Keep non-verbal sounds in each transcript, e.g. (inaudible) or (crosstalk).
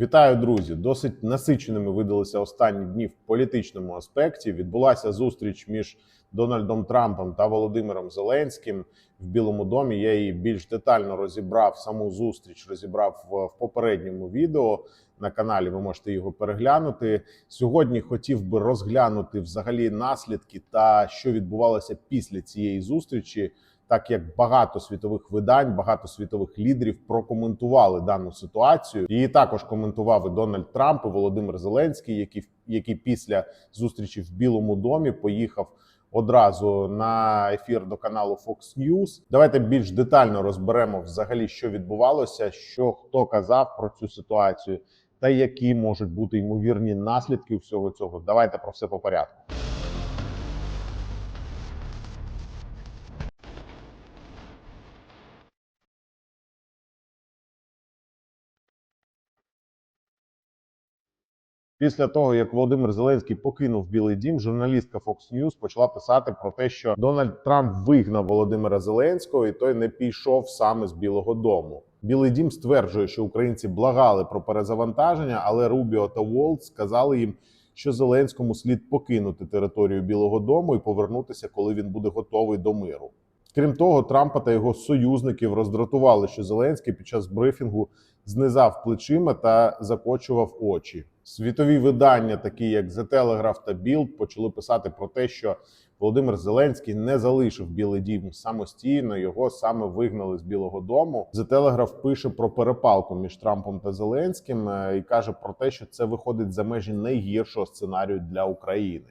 Вітаю, друзі! Досить насиченими видалися останні дні в політичному аспекті. Відбулася зустріч між Дональдом Трампом та Володимиром Зеленським в Білому домі. Я її більш детально розібрав саму зустріч, розібрав в, попередньому відео на каналі. Ви можете його переглянути. Сьогодні хотів би розглянути взагалі наслідки та що відбувалося після цієї зустрічі так як багато світових видань, багато світових лідерів прокоментували дану ситуацію. Її також коментував і Дональд Трамп і Володимир Зеленський, який який після зустрічі в Білому домі поїхав. Одразу на ефір до каналу Fox News. Давайте більш детально розберемо взагалі, що відбувалося, що хто казав про цю ситуацію, та які можуть бути ймовірні наслідки всього цього. Давайте про все по порядку. Після того, як Володимир Зеленський покинув Білий Дім, журналістка Fox News почала писати про те, що Дональд Трамп вигнав Володимира Зеленського, і той не пішов саме з Білого Дому. Білий Дім стверджує, що українці благали про перезавантаження, але Рубіо та Волт сказали їм, що Зеленському слід покинути територію Білого Дому і повернутися, коли він буде готовий до миру. Крім того, Трампа та його союзників роздратували, що Зеленський під час брифінгу знизав плечима та закочував очі. Світові видання, такі як The Telegraph та Bild, почали писати про те, що Володимир Зеленський не залишив Білий Дім самостійно. Його саме вигнали з Білого Дому. The Telegraph пише про перепалку між Трампом та Зеленським е, і каже про те, що це виходить за межі найгіршого сценарію для України.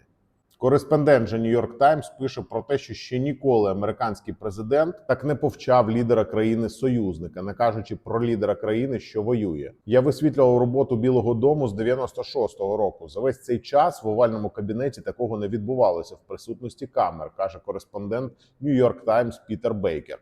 Кореспондент же Нью-Йорк Таймс пише про те, що ще ніколи американський президент так не повчав лідера країни союзника, не кажучи про лідера країни, що воює. Я висвітлював роботу Білого Дому з 96-го року. За весь цей час в овальному кабінеті такого не відбувалося в присутності камер, каже кореспондент Нью-Йорк Таймс Пітер Бейкер.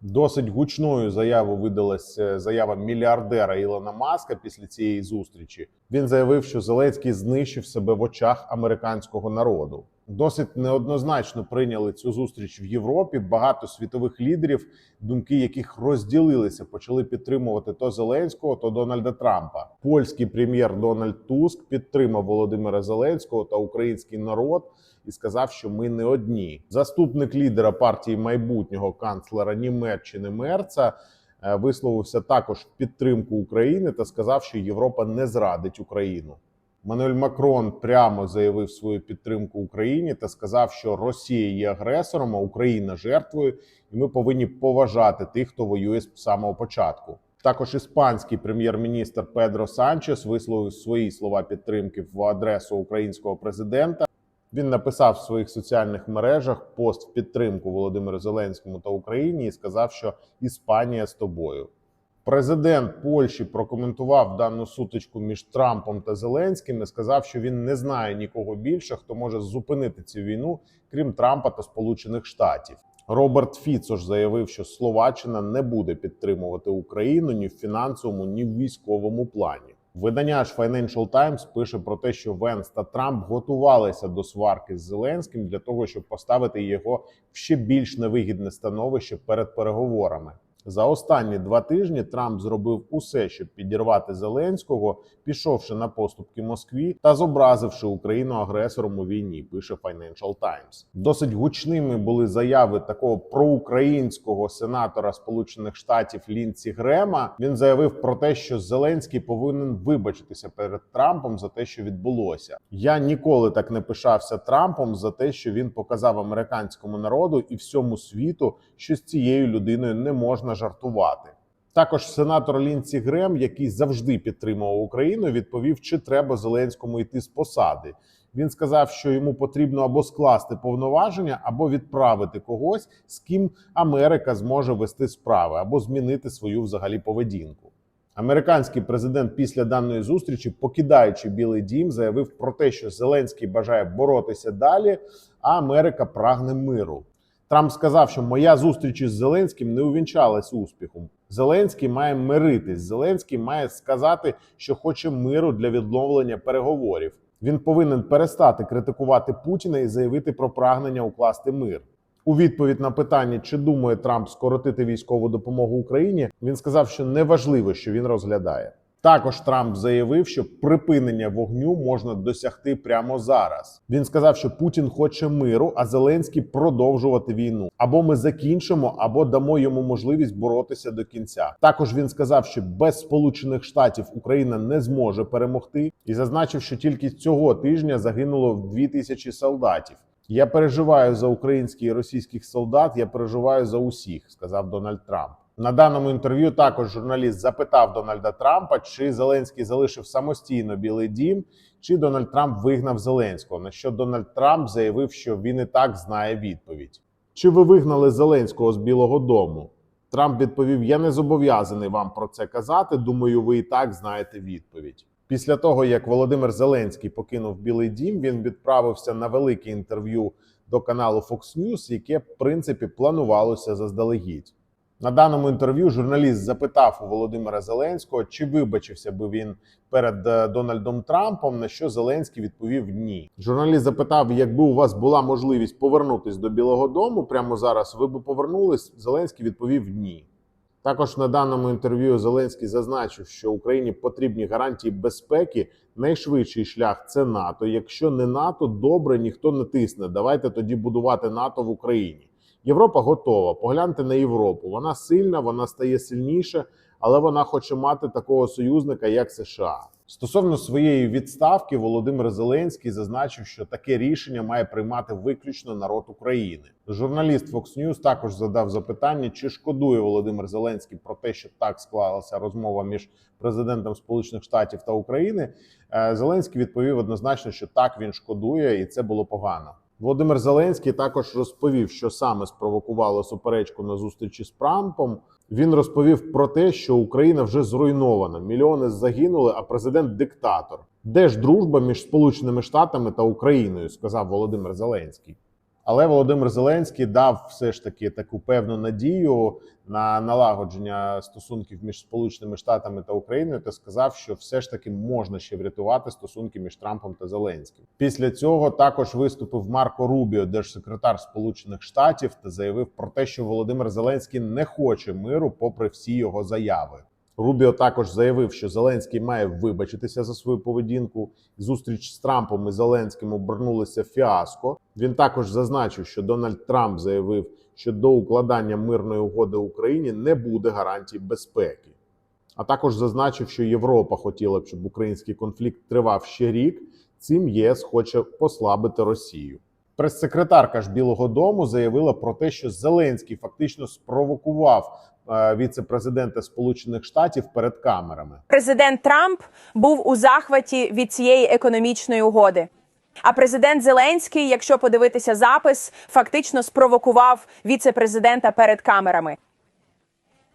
Досить гучною заявою видалась е, заява мільярдера Ілона Маска після цієї зустрічі. Він заявив, що Зеленський знищив себе в очах американського народу. Досить неоднозначно прийняли цю зустріч в Європі. Багато світових лідерів, думки яких розділилися, почали підтримувати то Зеленського, то Дональда Трампа. Польський прем'єр Дональд Туск підтримав Володимира Зеленського та український народ і сказав, що ми не одні. Заступник лідера партії майбутнього канцлера Німеччини Мерца е, висловився також в підтримку України та сказав, що Європа не зрадить Україну. Мануель Макрон прямо заявив свою підтримку Україні та сказав, що Росія є агресором, а Україна жертвою, і ми повинні поважати тих, хто воює з самого початку. Також іспанський прем'єр-міністр Педро Санчес висловив свої слова підтримки в адресу українського президента. Він написав в своїх соціальних мережах пост в підтримку Володимиру Зеленському та Україні і сказав, що Іспанія з тобою. Президент Польщі прокоментував дану сутичку між Трампом та Зеленським і сказав, що він не знає нікого більше, хто може зупинити цю війну, крім Трампа та Сполучених Штатів. Роберт Фіцо ж заявив, що Словаччина не буде підтримувати Україну ні в фінансовому, ні в військовому плані. Видання ж Financial Times пише про те, що Венс та Трамп готувалися до сварки з Зеленським для того, щоб поставити його в ще більш невигідне становище перед переговорами. За останні два тижні Трамп зробив усе, щоб підірвати Зеленського, пішовши на поступки Москві та зобразивши Україну агресором у війні. Пише Financial Times. Досить гучними були заяви такого проукраїнського сенатора Сполучених Штатів Лінці Грема. Він заявив про те, що Зеленський повинен вибачитися перед Трампом за те, що відбулося. Я ніколи так не пишався Трампом за те, що він показав американському народу і всьому світу, що з цією людиною не можна жартувати. Також сенатор Лінці Грем, який завжди підтримував Україну, відповів, чи треба Зеленському йти з посади. Він сказав, що йому потрібно або скласти повноваження, або відправити когось, з ким Америка зможе вести справи, або змінити свою взагалі поведінку. Американський президент після даної зустрічі, покидаючи Білий Дім, заявив про те, що Зеленський бажає боротися далі, а Америка прагне миру. Трамп сказав, що моя зустріч із Зеленським не увінчалась успіхом. Зеленський має миритись. Зеленський має сказати, що хоче миру для відновлення переговорів. Він повинен перестати критикувати Путіна і заявити про прагнення укласти мир. У відповідь на питання, чи думає Трамп скоротити військову допомогу Україні, він сказав, що неважливо, що він розглядає. Також Трамп заявив, що припинення вогню можна досягти прямо зараз. Він сказав, що Путін хоче миру, а Зеленський продовжувати війну. Або ми закінчимо, або дамо йому можливість боротися до кінця. Також він сказав, що без Сполучених Штатів Україна не зможе перемогти, і зазначив, що тільки цього тижня загинуло 2000 солдатів. Я переживаю за українських і російських солдат. Я переживаю за усіх, сказав Дональд Трамп. На даному інтерв'ю також журналіст запитав Дональда Трампа, чи Зеленський залишив самостійно Білий Дім, чи Дональд Трамп вигнав Зеленського. На що Дональд Трамп заявив, що він і так знає відповідь. Чи ви вигнали Зеленського з Білого Дому? Трамп відповів: Я не зобов'язаний вам про це казати. Думаю, ви і так знаєте відповідь. Після того, як Володимир Зеленський покинув Білий Дім, він відправився на велике інтерв'ю до каналу Fox News, яке в принципі планувалося заздалегідь. На даному інтерв'ю журналіст запитав у Володимира Зеленського, чи вибачився би він перед е, Дональдом Трампом, на що Зеленський відповів ні. Журналіст запитав, якби у вас була можливість повернутися до Білого Дому прямо зараз, ви б повернулись? Зеленський відповів ні. Також на даному інтерв'ю Зеленський зазначив, що Україні потрібні гарантії безпеки. Найшвидший шлях це НАТО. Якщо не НАТО, добре ніхто не тисне. Давайте тоді будувати НАТО в Україні. Європа готова. Погляньте на Європу. Вона сильна, вона стає сильніше, але вона хоче мати такого союзника, як США. Стосовно своєї відставки, Володимир Зеленський зазначив, що таке рішення має приймати виключно народ України. Журналіст Fox News також задав запитання, чи шкодує Володимир Зеленський про те, що так склалася розмова між президентом Сполучених Штатів та України. Е, Зеленський відповів однозначно, що так він шкодує, і це було погано. Володимир Зеленський також розповів, що саме спровокувало суперечку на зустрічі з Трампом. Він розповів про те, що Україна вже зруйнована. Мільйони загинули, а президент диктатор. Де ж дружба між Сполученими Штатами та Україною? сказав Володимир Зеленський. Але Володимир Зеленський дав все ж таки таку певну надію на налагодження стосунків між Сполученими Штатами та Україною та сказав, що все ж таки можна ще врятувати стосунки між Трампом та Зеленським. Після цього також виступив Марко Рубіо, держсекретар Сполучених Штатів, та заявив про те, що Володимир Зеленський не хоче миру, попри всі його заяви. Рубіо також заявив, що Зеленський має вибачитися за свою поведінку. Зустріч з Трампом і Зеленським обернулася фіаско. Він також зазначив, що Дональд Трамп заявив, що до укладання мирної угоди Україні не буде гарантій безпеки. А також зазначив, що Європа хотіла б, щоб український конфлікт тривав ще рік. Цим ЄС хоче послабити Росію. Прес-секретарка ж Білого Дому заявила про те, що Зеленський фактично спровокував віце-президента Сполучених Штатів перед камерами. Президент Трамп був у захваті від цієї економічної угоди. А президент Зеленський, якщо подивитися запис, фактично спровокував віце-президента перед камерами.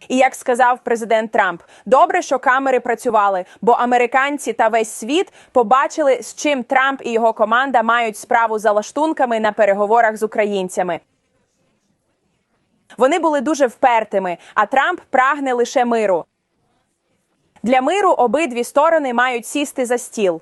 І як сказав президент Трамп, добре, що камери працювали, бо американці та весь світ побачили, з чим Трамп і його команда мають справу за лаштунками на переговорах з українцями. Вони були дуже впертими, а Трамп прагне лише миру. Для миру обидві сторони мають сісти за стіл.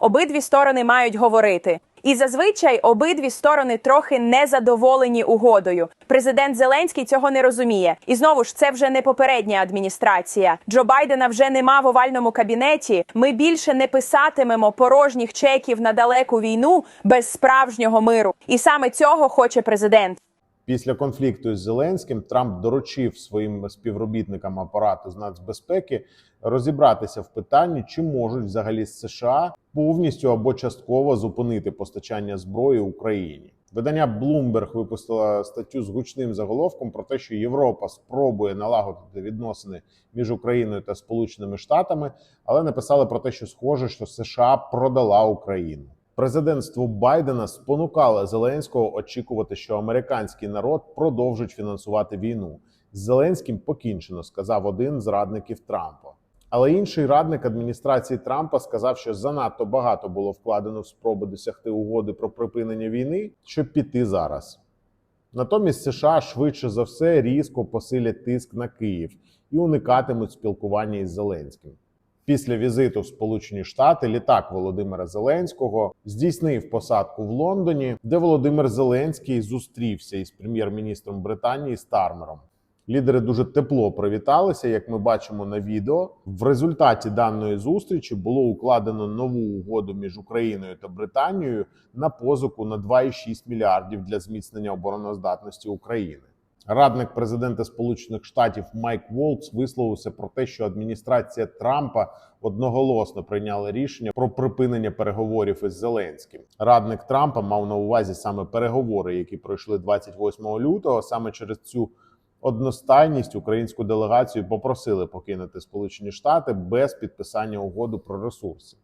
Обидві сторони мають говорити. І зазвичай обидві сторони трохи незадоволені угодою. Президент Зеленський цього не розуміє. І знову ж це вже не попередня адміністрація. Джо Байдена вже нема в овальному кабінеті. Ми більше не писатимемо порожніх чеків на далеку війну без справжнього миру. І саме цього хоче президент. Після конфлікту з Зеленським Трамп доручив своїм співробітникам апарату з нацбезпеки розібратися в питанні, чи можуть взагалі США повністю або частково зупинити постачання зброї Україні. Видання Bloomberg випустило статтю з гучним заголовком про те, що Європа спробує налагодити відносини між Україною та Сполученими Штатами, але написали про те, що схоже, що США продала Україну. Президентство Байдена спонукало Зеленського очікувати, що американський народ продовжить фінансувати війну. З Зеленським покінчено, сказав один з радників Трампа. Але інший радник адміністрації Трампа сказав, що занадто багато було вкладено в спроби досягти угоди про припинення війни, щоб піти зараз. Натомість США швидше за все різко посилять тиск на Київ і уникатимуть спілкування із Зеленським. Після візиту в Сполучені Штати літак Володимира Зеленського здійснив посадку в Лондоні, де Володимир Зеленський зустрівся із прем'єр-міністром Британії Стармером. Лідери дуже тепло привіталися, як ми бачимо на відео. В результаті даної зустрічі було укладено нову угоду між Україною та Британією на позику на 2,6 мільярдів для зміцнення обороноздатності України. Радник президента Сполучених Штатів Майк Волц висловився про те, що адміністрація Трампа одноголосно прийняла рішення про припинення переговорів із Зеленським. Радник Трампа мав на увазі саме переговори, які пройшли 28 лютого. Саме через цю одностайність українську делегацію попросили покинути Сполучені Штати без підписання угоди про ресурси.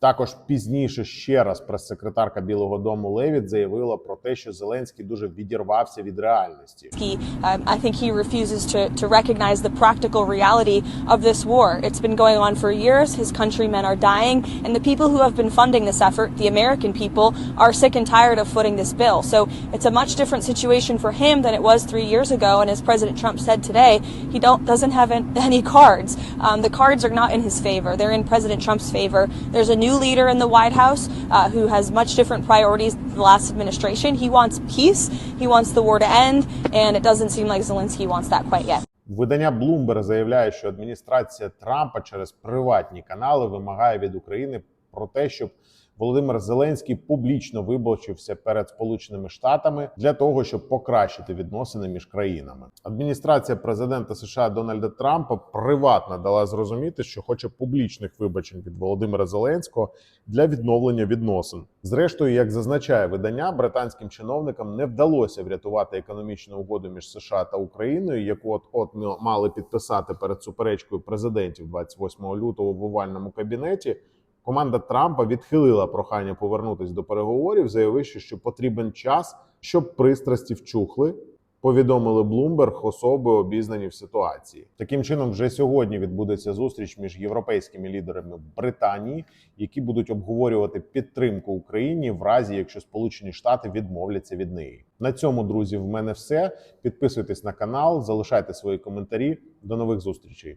Також пізніше ще раз прес-секретарка Білого Дому Левіт заявила про те, що Зеленський дуже відірвався від реальності. He, um, I think he refuses to, to recognize the practical reality of this war. It's been going on for years. His countrymen are dying, and the people who have been funding this effort, the American people, are sick and tired of footing this bill. So it's a much different situation for him than it was three years ago. And as President Trump said today, he don't doesn't have (laughs) an- any cards. Um, the cards are not in his favor. They're in President Trump's favor. There's a new leader in the White House uh, who has much different priorities than the last administration. He wants peace. He wants the war to end, and it doesn't seem like Zelensky wants that quite yet. Видання Bloomberg заявляє, що адміністрація Трампа через приватні канали вимагає від України про те, щоб Володимир Зеленський публічно вибачився перед Сполученими Штатами для того, щоб покращити відносини між країнами. Адміністрація президента США Дональда Трампа приватно дала зрозуміти, що хоче публічних вибачень від Володимира Зеленського для відновлення відносин. Зрештою, як зазначає видання, британським чиновникам не вдалося врятувати економічну угоду між США та Україною, яку от от мали підписати перед суперечкою президентів 28 лютого в овальному кабінеті. Команда Трампа відхилила прохання повернутись до переговорів, заявивши, що потрібен час, щоб пристрасті вчухли. Повідомили Bloomberg особи обізнані в ситуації. Таким чином, вже сьогодні відбудеться зустріч між європейськими лідерами Британії, які будуть обговорювати підтримку Україні в разі, якщо Сполучені Штати відмовляться від неї. На цьому, друзі, в мене все. Підписуйтесь на канал, залишайте свої коментарі. До нових зустрічей.